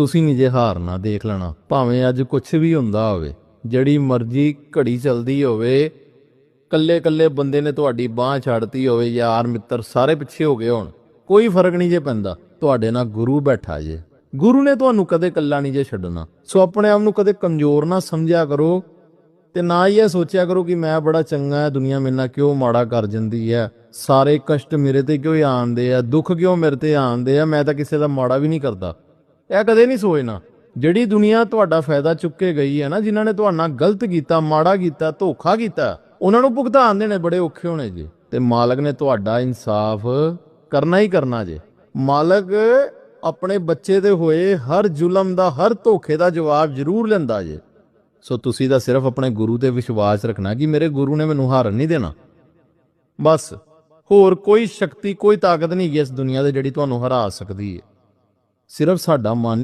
ਤੁਸੀਂ ਨਹੀਂ ਜੇ ਹਾਰਨਾ ਦੇਖ ਲੈਣਾ, ਭਾਵੇਂ ਅੱਜ ਕੁਝ ਵੀ ਹੁੰਦਾ ਹੋਵੇ, ਜਿਹੜੀ ਮਰਜ਼ੀ ਘੜੀ ਚੱਲਦੀ ਹੋਵੇ ਕੱਲੇ ਕੱਲੇ ਬੰਦੇ ਨੇ ਤੁਹਾਡੀ ਬਾਹ ਛੱਡਤੀ ਹੋਵੇ, ਯਾਰ, ਮਿੱਤਰ, ਸਾਰੇ ਪਿੱਛੇ ਹੋ ਗਏ ਹੋਣ। ਕੋਈ ਫ਼ਰਕ ਨਹੀਂ ਜੇ ਪੈਂਦਾ, ਤੁਹਾਡੇ ਨਾਲ ਗੁਰੂ ਬੈਠਾ ਜੇ। ਗੁਰੂ ਨੇ ਤੁਹਾਨੂੰ ਕਦੇ ਕੱਲਾ ਨਹੀਂ ਜੇ ਛੱਡਣਾ। ਸੋ ਆਪਣੇ ਆਪ ਨੂੰ ਕਦੇ ਕਮਜ਼ੋਰ ਨਾ ਸਮਝਿਆ ਕਰੋ ਤੇ ਨਾ ਹੀ ਇਹ ਸੋਚਿਆ ਕਰੋ ਕਿ ਮੈਂ ਬੜਾ ਚੰਗਾ ਹੈ, ਦੁਨੀਆ ਮੇਰੇ ਨਾਲ ਕਿਉਂ ਮਾੜਾ ਕਰ ਜਾਂਦੀ ਹੈ। ਸਾਰੇ ਕਸ਼ਟ ਮੇਰੇ ਤੇ ਕਿਉਂ ਆਉਂਦੇ ਆ, ਦੁੱਖ ਕਿਉਂ ਮੇਰੇ ਤੇ ਆਉਂਦੇ ਆ, ਮੈਂ ਤਾਂ ਕਿਸੇ ਦਾ ਮਾੜਾ ਵੀ ਨਹੀਂ ਕਰਦਾ। ਇਹ ਕਦੇ ਨਹੀਂ ਸੋਚਣਾ ਜਿਹੜੀ ਦੁਨੀਆ ਤੁਹਾਡਾ ਫਾਇਦਾ ਚੁੱਕ ਕੇ ਗਈ ਹੈ ਨਾ, ਜਿਨ੍ਹਾਂ ਨੇ ਤੁਹਾਡਾ ਗਲਤ ਕੀਤਾ, ਮਾੜਾ ਕੀਤਾ, ਧੋਖਾ ਕੀਤਾ, ਉਹਨਾਂ ਨੂੰ ਭੁਗਤਾਨ ਦੇਣੇ ਬੜੇ ਔਖੇ ਹੋਣੇ ਜੀ। ਤੇ ਮਾਲਕ ਨੇ ਤੁਹਾਡਾ ਇਨਸਾਫ ਕਰਨਾ ਹੀ ਕਰਨਾ ਜੇ। ਮਾਲਕ ਆਪਣੇ ਬੱਚੇ ਦੇ ਹੋਏ ਹਰ ਜ਼ੁਲਮ ਦਾ, ਹਰ ਧੋਖੇ ਦਾ ਜਵਾਬ ਜ਼ਰੂਰ ਲੈਂਦਾ ਜੇ। ਸੋ ਤੁਸੀਂ ਤਾਂ ਸਿਰਫ ਆਪਣੇ ਗੁਰੂ ਤੇ ਵਿਸ਼ਵਾਸ ਰੱਖਣਾ ਕਿ ਮੇਰੇ ਗੁਰੂ ਨੇ ਮੈਨੂੰ ਹਾਰਨ ਨਹੀਂ ਦੇਣਾ। ਬਸ, ਹੋਰ ਕੋਈ ਸ਼ਕਤੀ, ਕੋਈ ਤਾਕਤ ਨਹੀਂ ਹੈਗੀ ਇਸ ਦੁਨੀਆ ਦੇ ਜਿਹੜੀ ਤੁਹਾਨੂੰ ਹਰਾ ਸਕਦੀ ਹੈ ਸਿਰਫ ਸਾਡਾ ਮਨ